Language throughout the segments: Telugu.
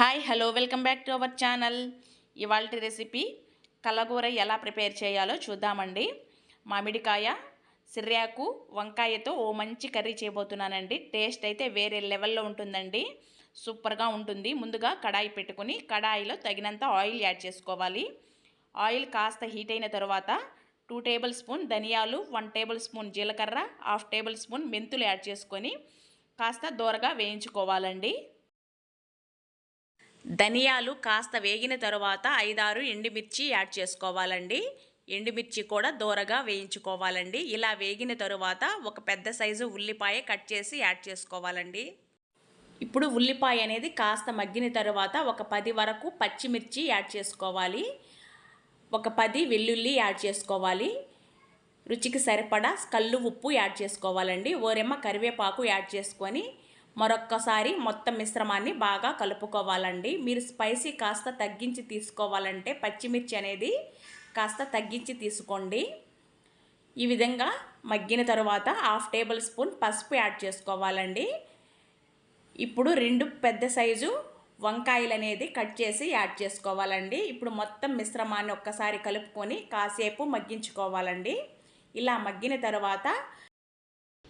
Hi hello welcome back to our channel. ఇవాళ రెసిపీ కలగూర ఎలా ప్రిపేర్ చేయాలో చూద్దామండి. మామిడికాయ సిర్యాకు వంకాయతో ఓ మంచి కర్రీ చేయబోతున్నానండి. టేస్ట్ అయితే వేరే లెవెల్లో ఉంటుందండి. సూపర్గా ఉంటుంది. ముందుగా కడాయి పెట్టుకుని కడాయిలో తగినంత ఆయిల్ యాడ్ చేసుకోవాలి. ఆయిల్ కాస్త హీట్ అయిన తర్వాత టూ టేబుల్ స్పూన్ ధనియాలు వన్ టేబుల్ స్పూన్ జీలకర్ర హాఫ్ టేబుల్ స్పూన్ మెంతులు యాడ్ చేసుకొని కాస్త దూరగా వేయించుకోవాలండి. ధనియాలు కాస్త వేగిన తరువాత ఐదారు ఎండుమిర్చి యాడ్ చేసుకోవాలండి. ఎండుమిర్చి కూడా దూరగా వేయించుకోవాలండి. ఇలా వేగిన తరువాత ఒక పెద్ద సైజు ఉల్లిపాయ కట్ చేసి యాడ్ చేసుకోవాలండి. ఇప్పుడు ఉల్లిపాయ అనేది కాస్త మగ్గిన తరువాత ఒక పది వరకు పచ్చిమిర్చి యాడ్ చేసుకోవాలి. ఒక పది వెల్లుల్లి యాడ్ చేసుకోవాలి. రుచికి సరిపడా కళ్ళు ఉప్పు యాడ్ చేసుకోవాలండి. ఓరెమ్మ కరివేపాకు యాడ్ చేసుకొని మరొక్కసారి మొత్తం మిశ్రమాన్ని బాగా కలుపుకోవాలండి. మీరు స్పైసీ కాస్త తగ్గించి తీసుకోవాలంటే పచ్చిమిర్చి అనేది కాస్త తగ్గించి తీసుకోండి. ఈ విధంగా మగ్గిన తరువాత హాఫ్ టేబుల్ స్పూన్ పసుపు యాడ్ చేసుకోవాలండి. ఇప్పుడు రెండు పెద్ద సైజు వంకాయలు అనేది కట్ చేసి యాడ్ చేసుకోవాలండి. ఇప్పుడు మొత్తం మిశ్రమాన్ని ఒక్కసారి కలుపుకొని కాసేపు మగ్గించుకోవాలండి. ఇలా మగ్గిన తర్వాత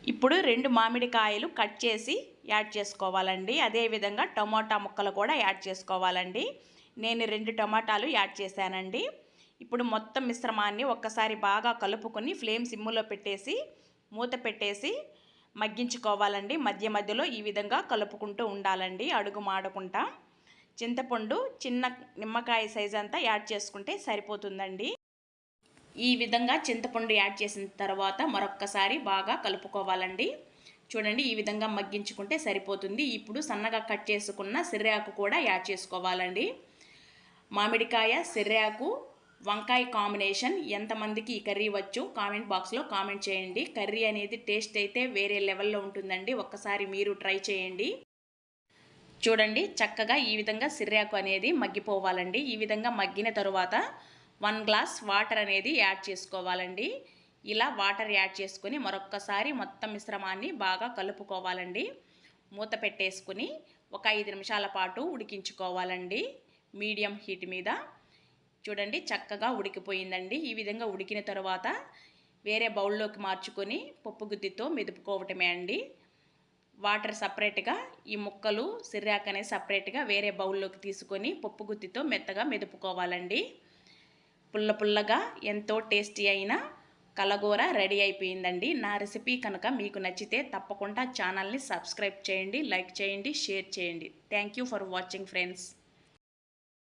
ఇప్పుడు రెండు మామిడికాయలు కట్ చేసి యాడ్ చేసుకోవాలండి. అదేవిధంగా టమోటా ముక్కలు కూడా యాడ్ చేసుకోవాలండి. నేను రెండు టమాటాలు యాడ్ చేశానండి. ఇప్పుడు మొత్తం మిశ్రమాన్ని ఒక్కసారి బాగా కలుపుకొని ఫ్లేమ్ సిమ్ములో పెట్టేసి మూత పెట్టేసి మగ్గించుకోవాలండి. మధ్య మధ్యలో ఈ విధంగా కలుపుకుంటూ ఉండాలండి అడుగు మాడకుండా. చింతపండు చిన్న నిమ్మకాయ సైజ్ అంతా యాడ్ చేసుకుంటే సరిపోతుందండి. ఈ విధంగా చింతపండు యాడ్ చేసిన తర్వాత మరొక్కసారి బాగా కలుపుకోవాలండి. చూడండి ఈ విధంగా మగ్గించుకుంటే సరిపోతుంది. ఇప్పుడు సన్నగా కట్ చేసుకున్న సిర్రాకు కూడా యాడ్ చేసుకోవాలండి. మామిడికాయ సిర్రాకు వంకాయ కాంబినేషన్ ఎంతమందికి ఈ కర్రీ వచ్చు కామెంట్ బాక్స్లో కామెంట్ చేయండి. కర్రీ అనేది టేస్ట్ అయితే వేరే లెవెల్లో ఉంటుందండి. ఒక్కసారి మీరు ట్రై చేయండి. చూడండి చక్కగా ఈ విధంగా సిర్రాకు అనేది మగ్గిపోవాలండి. ఈ విధంగా మగ్గిన తరువాత వన్ గ్లాస్ వాటర్ అనేది యాడ్ చేసుకోవాలండి. ఇలా వాటర్ యాడ్ చేసుకొని మరొక్కసారి మొత్తం మిశ్రమాన్ని బాగా కలుపుకోవాలండి. మూత పెట్టేసుకుని ఒక ఐదు నిమిషాల పాటు ఉడికించుకోవాలండి. మీడియం హీట్ మీద. చూడండి చక్కగా ఉడికిపోయిందండి. ఈ విధంగా ఉడికిన తర్వాత వేరే బౌల్లోకి మార్చుకొని పప్పు గుత్తితో మెదుపుకోవటమే అండి. వాటర్ సపరేట్గా ఈ ముక్కలు సిర్రాక్ సపరేట్గా వేరే బౌల్లోకి తీసుకొని పప్పు గుత్తితో మెత్తగా మెదుపుకోవాలండి. పుల్ల పుల్లగా ఎంతో టేస్టీ అయిన కలగూర రెడీ అయిపోయిందండి. నా రెసిపీ కనుక మీకు నచ్చితే తప్పకుండా ఛానల్ని సబ్స్క్రైబ్ చేయండి లైక్ చేయండి షేర్ చేయండి. Thank you for watching friends.